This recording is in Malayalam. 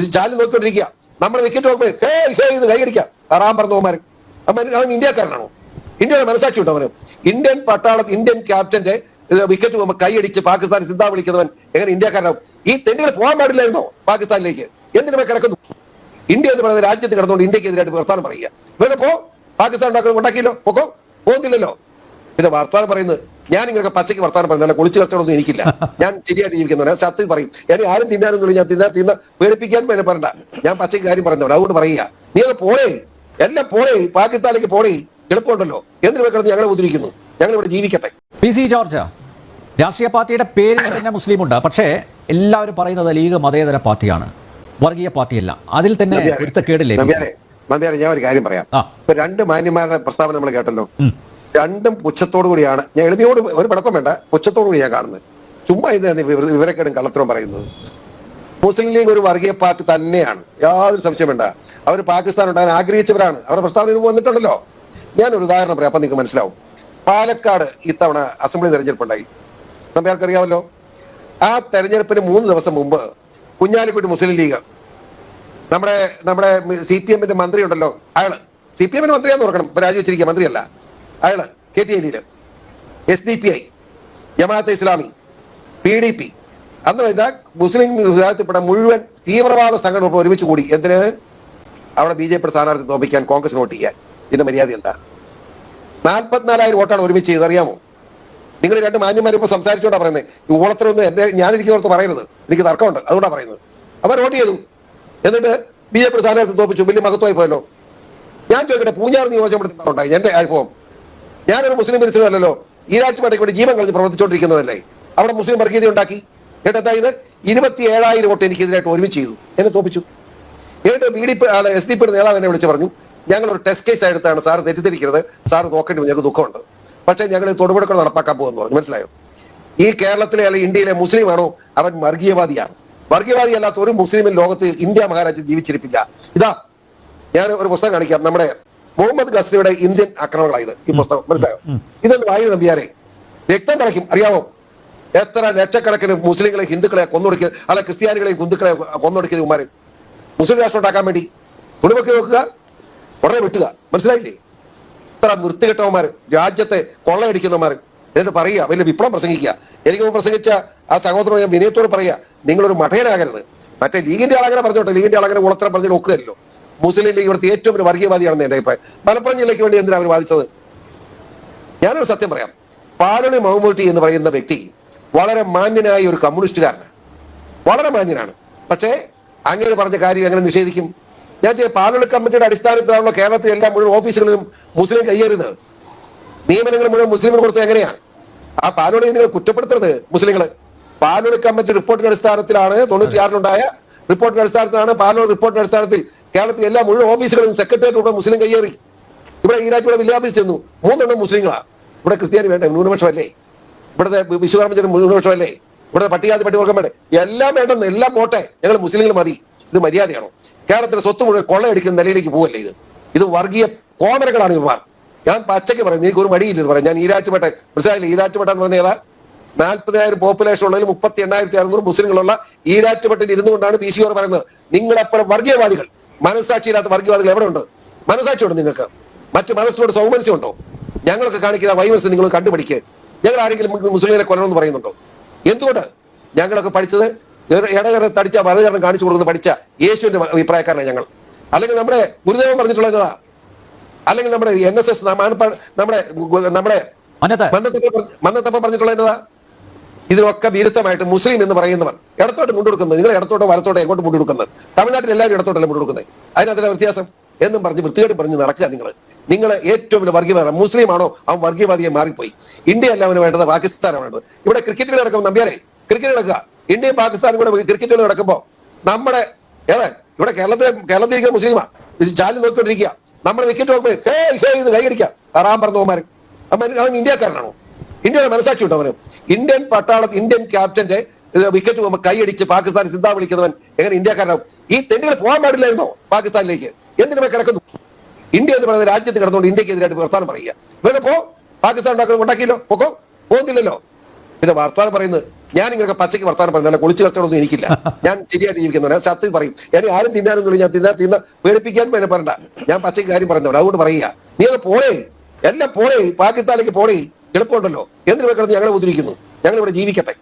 ചാലി നോക്കിക്കൊണ്ടിരിക്കുക. നമ്മുടെ വിക്കറ്റ് നോക്കുമ്പോൾ ഹേ ഹേ ഇത് കൈയടിക്കുക തറാൻ പറഞ്ഞവന്മാർ അവൻ ഇന്ത്യക്കാരനാണോ? ഇന്ത്യയുടെ മനസ്സാക്ഷി ഉണ്ടോ അവന്? ഇന്ത്യൻ പട്ടാള ഇന്ത്യൻ ക്യാപ്റ്റന്റെ വിക്കറ്റ് കൈയടിച്ച് പാകിസ്ഥാൻ സിദ്ധാ വിളിക്കുന്നവൻ എങ്ങനെ ഇന്ത്യക്കാരനാവും? ഈ തെണ്ടികൾ പോകാൻ പാടില്ലായിരുന്നോ പാകിസ്ഥാനിലേക്ക്? എന്തിനു കിടക്കുന്നു? ഇന്ത്യ എന്ന് പറയുന്ന രാജ്യത്ത് കിടന്നുകൊണ്ട് ഇന്ത്യക്കെതിരായിട്ട് വർത്താനം പറയുക. ഇവരെ പോ. പാകിസ്ഥാൻ ഉണ്ടാക്കണം ഉണ്ടാക്കിയല്ലോ. പൊക്കോ. പോകുന്നില്ലല്ലോ. പിന്നെ വർത്താനം പറയുന്നത് ഞാൻ ഇങ്ങനെ പച്ചയ്ക്ക് വർത്താനം പറയുന്നത് കുളിച്ചു കച്ചവടമൊന്നും എനിക്കില്ല. ഞാൻ ശരിയായിട്ട് ജീവിക്കുന്നവരാ സത്യം പറയും. ഞാൻ ആരും തിന്നാനൊന്നും ഞാൻ തിന്നാ തിന്ന പേടിപ്പിക്കാൻ എന്നെ പറയണ്ട. ഞാൻ പച്ചയ്ക്ക് കാര്യം പറയുന്നവർ അതുകൊണ്ട് പറയുക. നീ അത് പോളേ. എല്ലാം പോളേ. പാകിസ്ഥാനിലേക്ക് പോളേ. എളുപ്പമുണ്ടല്ലോ. എന്തിനു വെക്കണം ഞങ്ങളെ ഉദ്ധരിക്കുന്നു ഞങ്ങൾ ഇവിടെ ജീവിക്കട്ടെ. പി സി ജോർജ് രാഷ്ട്രീയ പാർട്ടിയുടെ പേരിൽ തന്നെ മുസ്ലിം ഉണ്ട് പക്ഷേ എല്ലാവരും പറയുന്നത് ലീഗ് മതേതര പാർട്ടിയാണ്. വർഗീയ പാർട്ടിയല്ല. അതിൽ തന്നെ ഒരുത്തക്കേടില്ലേ പി സി? നമ്പ്യാരെ ഞാൻ ഒരു കാര്യം പറയാം. ഇപ്പൊ രണ്ട് മാന്യന്മാരുടെ പ്രസ്താവന നമ്മൾ കേട്ടല്ലോ. രണ്ടും പുച്ഛത്തോടു കൂടിയാണ്. ഞാൻ എളിമയോട് ഒരു പടക്കം വേണ്ട പുച്ഛത്തോടു കൂടി ഞാൻ കാണുന്നത്. ചുമ്മാ ഇത് വിവരക്കേടും കള്ളത്തരവും പറയുന്നത്. മുസ്ലിം ലീഗ് ഒരു വർഗീയ പാർട്ടി തന്നെയാണ്. യാതൊരു സംശയം വേണ്ട. അവർ പാകിസ്ഥാൻ ഉണ്ടാകാൻ ആഗ്രഹിച്ചവരാണ്. അവരുടെ പ്രസ്താവന വന്നിട്ടുണ്ടല്ലോ. ഞാൻ ഒരു ഉദാഹരണം പറയാം അപ്പൊ നിങ്ങൾക്ക് മനസ്സിലാവും. പാലക്കാട് ഇത്തവണ അസംബ്ലി തെരഞ്ഞെടുപ്പുണ്ടായി. അറിയാമല്ലോ. ആ തെരഞ്ഞെടുപ്പിന് മൂന്ന് ദിവസം മുമ്പ് കുഞ്ഞാലിക്കുട്ടി മുസ്ലിം ലീഗ് നമ്മുടെ നമ്മുടെ സി പി എമ്മിന്റെ മന്ത്രി ഉണ്ടല്ലോ അയാൾ. സി പി എമ്മിന്റെ മന്ത്രിയാന്ന് ഓർക്കണം. രാജിവെച്ചിരിക്കുക മന്ത്രിയല്ല. അയാൾ കെ ടി എല്ലിൽ S D P I Jamaate Islami P D P. അന്ന് വരുന്ന മുസ്ലിം വിഭാഗത്തിൽപ്പെട്ട മുഴുവൻ തീവ്രവാദ സംഘടന ഒരുമിച്ച് കൂടി എന്തിന്? അവിടെ ബി ജെ പി സ്ഥാനാർത്ഥി തോപ്പിക്കാൻ കോൺഗ്രസ് വോട്ട് ചെയ്യാൻ. ഇതിന്റെ മര്യാദ എന്താ? നാൽപ്പത്തിനാലായിരം വോട്ടാണ് ഒരുമിച്ച് ചെയ്തത്. അറിയാമോ? നിങ്ങൾ രണ്ട് മാന്യന്മാരിപ്പോ സംസാരിച്ചോണ്ടാ പറയുന്നത് ഈ ഓണത്തിനൊന്നും എന്റെ ഞാനിരിക്കുന്നവർക്ക് പറയരുത്. എനിക്ക് തർക്കമുണ്ട്. അതുകൊണ്ടാണ് പറയുന്നത്. അവർ വോട്ട് ചെയ്തു. എന്നിട്ട് ബി ജെ പി സ്ഥാനാർത്ഥി തോപ്പിച്ചു വലിയ മഹത്വമായി പോയല്ലോ. ഞാൻ ചോദിക്കട്ടെ പൂഞ്ഞാർ നിയോജകമണ്ഡലത്തിൽ എന്റെ അനുഭവം. ഞാനൊരു മുസ്ലിം മിനിസ്റ്ററല്ലല്ലോ ഈരാറ്റുപേട്ടയ്ക്ക് വേണ്ടി ജീവൻ കളഞ്ഞ് പ്രവർത്തിച്ചുകൊണ്ടിരിക്കുന്നതല്ലേ അവിടെ മുസ്ലിം വർഗീയത ഉണ്ടാക്കി. എന്നിട്ട് അതായത് ഇരുപത്തി ഏഴായിരം വോട്ട് എനിക്കെതിരായിട്ട് ഒരുമിച്ച് ചെയ്തു. എന്നെ തോപ്പിച്ചു. എന്നിട്ട് ബി ഡി എസ് ഡി പിയുടെ നേതാവ് എന്നെ വിളിച്ച് പറഞ്ഞു ഞങ്ങൾ ഒരു ടെസ്റ്റ് കേസ് എടുത്താണ് സാർ തെറ്റിദ്ധരിക്കരുത് സാർ നോക്കേണ്ടി ഞങ്ങൾക്ക് ദുഃഖമുണ്ട്. പക്ഷേ ഞങ്ങൾ തൊടുപുഴക്കൾ നടപ്പാക്കാൻ പോകുമെന്ന് പറഞ്ഞു. മനസ്സിലായോ? ഈ കേരളത്തിലെ അല്ലെങ്കിൽ ഇന്ത്യയിലെ മുസ്ലിം ആണോ അവൻ വർഗീയവാദിയാണ്. വർഗീയവാദി അല്ലാത്ത ഒരു മുസ്ലിമിൻ ലോകത്ത് ഇന്ത്യ മഹാരാജ്യം ജീവിച്ചിരിപ്പില്ല. ഇതാ ഞാൻ ഒരു പുസ്തകം കാണിക്കാം. നമ്മുടെ മുഹമ്മദ് ഗസ്രിയുടെ ഇന്ത്യൻ ആക്രമണങ്ങളായത്. ഈ പുസ്തകം. മനസ്സിലായോ? ഇതൊന്ന് വായു നമ്പിയാരെ രക്തം കളയ്ക്കും അറിയാമോ എത്ര ലക്ഷക്കണക്കിന് മുസ്ലിങ്ങളെ ഹിന്ദുക്കളെ കൊന്നൊടുക്കിയത് അല്ല ക്രിസ്ത്യാനികളെ ഹിന്ദുക്കളെ കൊന്നൊടുക്കിയത് ഉമാരെ മുസ്ലിം രാഷ്ട്രം ഉണ്ടാക്കാൻ വേണ്ടി തുണിവെക്കി നോക്കുക ഉടനെ വിട്ടുക. മനസ്സിലായില്ലേ? ഇത്ര വൃത്തികെട്ടവന്മാർ രാജ്യത്തെ കൊള്ളയടിക്കുന്നവന്മാർ എന്നിട്ട് പറയുക വലിയ വിപ്ലവം പ്രസംഗിക്കുക. എനിക്ക് പ്രസംഗിച്ച ആ സഹോദരൻ ഞാൻ വിനയത്തോട് പറയുക നിങ്ങളൊരു മഠയനാകരുത് മറ്റേ ലീഗിന്റെ ആളങ്ങനെ പറഞ്ഞോട്ടെ ലീഗിന്റെ ആളങ്ങനെ ഉളത്തരം പറഞ്ഞ് നോക്കുകയല്ലോ. മുസ്ലിം ലീഗ് ഇവിടുത്തെ ഏറ്റവും ഒരു വർഗീയവാദിയാണെന്ന് എന്റെ അഭിപ്രായം. മലപ്പുറം ജില്ലയ്ക്ക് വേണ്ടി എന്തിനാണ് അവർ വാദിച്ചത്? ഞാനൊരു സത്യം പറയാം. പാലളി മഹമ്മൂട്ടി എന്ന് പറയുന്ന വ്യക്തി വളരെ മാന്യനായ ഒരു കമ്മ്യൂണിസ്റ്റുകാരനാണ്. വളരെ മാന്യനാണ്. പക്ഷേ അങ്ങനെ പറഞ്ഞ കാര്യം എങ്ങനെ നിഷേധിക്കും? ഞാൻ പാലളി കമ്മിറ്റിയുടെ അടിസ്ഥാനത്തിലാണല്ലോ കേരളത്തിലെ എല്ലാ മുഴുവൻ ഓഫീസുകളിലും മുസ്ലിം കയ്യേറുന്നത് നിയമനങ്ങൾ മുഴുവൻ മുസ്ലിമിന് കൊടുത്തത് എങ്ങനെയാണ്? ആ പാലോളി നിങ്ങൾ കുറ്റപ്പെടുത്തരുത് മുസ്ലിങ്ങൾ പാലോളി കമ്മിറ്റി റിപ്പോർട്ടിന്റെ അടിസ്ഥാനത്തിലാണ് തൊണ്ണൂറ്റിയാറിലുണ്ടായ റിപ്പോർട്ടിന്റെ അടിസ്ഥാനത്തിലാണ് പാലോളി റിപ്പോർട്ടിന്റെ അടിസ്ഥാനത്തിൽ കേരളത്തിലെ എല്ലാ മുഴുവൻ ഓഫീസുകളും സെക്രട്ടേറിയറ്റ് ഇവിടെ മുസ്ലിം കയ്യേറി. ഇവിടെ ഈരാറ്റിയുടെ വലിയ ഓഫീസ് ചെന്നു. മൂന്നെണ്ണം മുസ്ലിങ്ങളാ. ഇവിടെ ക്രിസ്ത്യാനി വേണ്ടേ ന്യൂനപക്ഷമല്ലേ? ഇവിടുത്തെ വിശ്വകർമ്മജനം ന്യൂനപക്ഷമല്ലേ? ഇവിടുത്തെ പട്ടികാതി പട്ടികവർഗം വേണ്ടേ? എല്ലാം വേണ്ടെന്ന് എല്ലാം പോട്ടെ. ഞങ്ങൾ മുസ്ലിങ്ങൾ മതി. ഇത് മര്യാദയാണോ? കേരളത്തിലെ സ്വത്ത് മുഴുവൻ കൊള്ളയടിക്കുന്ന നിലയിലേക്ക് പോവല്ലേ ഇത്? ഇത് വർഗീയ കോമരകളാണ് ഇവർ ഞാൻ പച്ചയ്ക്ക് പറയും എനിക്ക് ഒരു മടിയില്ലെന്ന് പറയാം ഞാൻ ഈരാറ്റുപേട്ട മനസ്സിലായില്ല? ഈരാറ്റുപേട്ട എന്ന് പറഞ്ഞ നാൽപ്പതിനായിരം പോപ്പുലേഷൻ ഉള്ളതിൽ മുപ്പത്തി എണ്ണായിരത്തി അറുന്നൂറ് മുസ്ലിങ്ങളുള്ള ഈരാറ്റുപെട്ടിൽ ഇരുന്നുകൊണ്ടാണ് പി സി ഓർ പറയുന്നത്. നിങ്ങളെപ്പോഴും വർഗീയവാദികൾ. മനസ്സാക്ഷിയില്ലാത്ത വർഗീയവാദികൾ എവിടെ ഉണ്ട് മനസ്സാക്ഷിയുണ്ട് നിങ്ങൾക്ക്? മറ്റ് മനസ്സിനോട് സൗമനസ്യമുണ്ടോ? ഞങ്ങളൊക്കെ കാണിക്കുന്ന വൈമനസ് നിങ്ങൾ കണ്ടുപിടിക്കുക ഞങ്ങൾ ആരെങ്കിലും മു- കൊല്ലണം കൊല്ലണമെന്ന് പറയുന്നുണ്ടോ? എന്തുകൊണ്ട്? ഞങ്ങളൊക്കെ പഠിച്ചത് ഇടകരം തടിച്ച വലതുകരണം കാണിച്ചു കൊടുക്കുന്ന പഠിച്ച യേശുവിന്റെ അഭിപ്രായക്കാരനാണ് ഞങ്ങൾ. അല്ലെങ്കിൽ നമ്മുടെ ഗുരുദേവൻ പറഞ്ഞിട്ടുള്ളത് എന്താ അല്ലെങ്കിൽ നമ്മുടെ എൻ എസ് എസ് നമ്മുടെ നമ്മുടെ മന്നത്ത്. മന്നത്തപ്പ മന്നത്തപ്പ പറഞ്ഞിട്ടുള്ള എന്നതാ ഇതിനൊക്കെ വിരുദ്ധമായിട്ട് മുസ്ലിം എന്ന് പറയുന്നവർ ഇടത്തോട്ട് മുണ്ടെടുക്കുന്നത് നിങ്ങൾ ഇടത്തോട്ടോ വലത്തോട്ടോ എങ്ങോട്ട് മുണ്ടെടുക്കുന്നത്? തമിഴ്നാട്ടിൽ എല്ലാവരും ഇടത്തോട്ടല്ലേ മുണ്ടെടുക്കുന്നത് അതിനകത്ത് വ്യത്യാസം? എന്നും പറഞ്ഞ് വൃത്തികേട് പറഞ്ഞ് നടക്കുക നിങ്ങൾ നിങ്ങൾ ഏറ്റവും വലിയ വർഗീയവാദം മുസ്ലിം ആണോ അവൻ വർഗീയവാദിയെ മാറിപ്പോയി. ഇന്ത്യ അല്ല അവന് വേണ്ടത് പാകിസ്ഥാനാണ് വേണ്ടത്. ഇവിടെ ക്രിക്കറ്റ് നടക്കുമ്പോൾ നമ്പ്യാരെ ക്രിക്കറ്റ് നടക്കുക. ഇന്ത്യയും പാകിസ്ഥാനും കൂടെ ക്രിക്കറ്റ് നടക്കുമ്പോൾ നമ്മുടെ ഏതാ? ഇവിടെ കേരളത്തിലെ കേരളത്തിൽ ഇരിക്കുന്ന മുസ്ലിമാ. ചാലി നോക്കിക്കൊണ്ടിരിക്കുക. നമ്മുടെ വിക്കറ്റ് നോക്കുമ്പോൾ ഹേ ഹേ ഇത് കൈയടിക്കുക. അവൻ അവൻ ഇന്ത്യക്കാരനാണോ? ഇന്ത്യയുടെ മനസാക്ഷി ഉണ്ടോ അവന്. ഇന്ത്യൻ പട്ടാള ഇന്ത്യൻ ക്യാപ്റ്റന്റെ വിക്കറ്റ് പോകുമ്പോൾ കൈയടിച്ച് പാകിസ്ഥാൻ സിദ്ധാ വിളിക്കുന്നവൻ എങ്ങനെ ഇന്ത്യക്കാരനാവും? ഈ തെണ്ടികൾ പോകാൻ പാടില്ലായിരുന്നോ പാകിസ്ഥാനിലേക്ക്? എന്തിനു കിടക്കുന്നു? ഇന്ത്യ എന്ന് പറയുന്ന രാജ്യത്ത് കിടന്നുകൊണ്ട് ഇന്ത്യക്കെതിരായിട്ട് വർത്താനം പറയുക. വേഗം പോ പാകിസ്ഥാൻ ഉണ്ടാക്കുന്നത് ഉണ്ടാക്കിയല്ലോ പൊക്കോ പോകുന്നില്ലല്ലോ. പിന്നെ വർത്താനം പറയുന്നത് ഞാൻ ഇങ്ങനെയൊക്കെ പച്ചയ്ക്ക് വർത്താനം പറയുന്നത് അല്ല കുളിച്ച് കച്ചവടമൊന്നും എനിക്കില്ല. ഞാൻ ശരിയായിട്ട് ജീവിക്കുന്നവരാ സത്യം പറയും ഞാൻ ആരും തിന്നാനൊന്നും ഞാൻ തിന്നാ തിന്ന പേടിപ്പിക്കാൻ വേണ്ടി പറയണ്ട. ഞാൻ പച്ചയ്ക്ക് കാര്യം പറയുന്നവർ അതുകൊണ്ട് പറയുക. നീ അത് പോളേ എല്ലാം പോളേ പാകിസ്ഥാനിലേക്ക് പോണേ എളുപ്പമുണ്ടല്ലോ. എന്തിനു വെക്കണം ഞങ്ങളെ ഉദ്രവിക്കുന്നു ഞങ്ങൾ ഇവിടെ ജീവിക്കട്ടെ.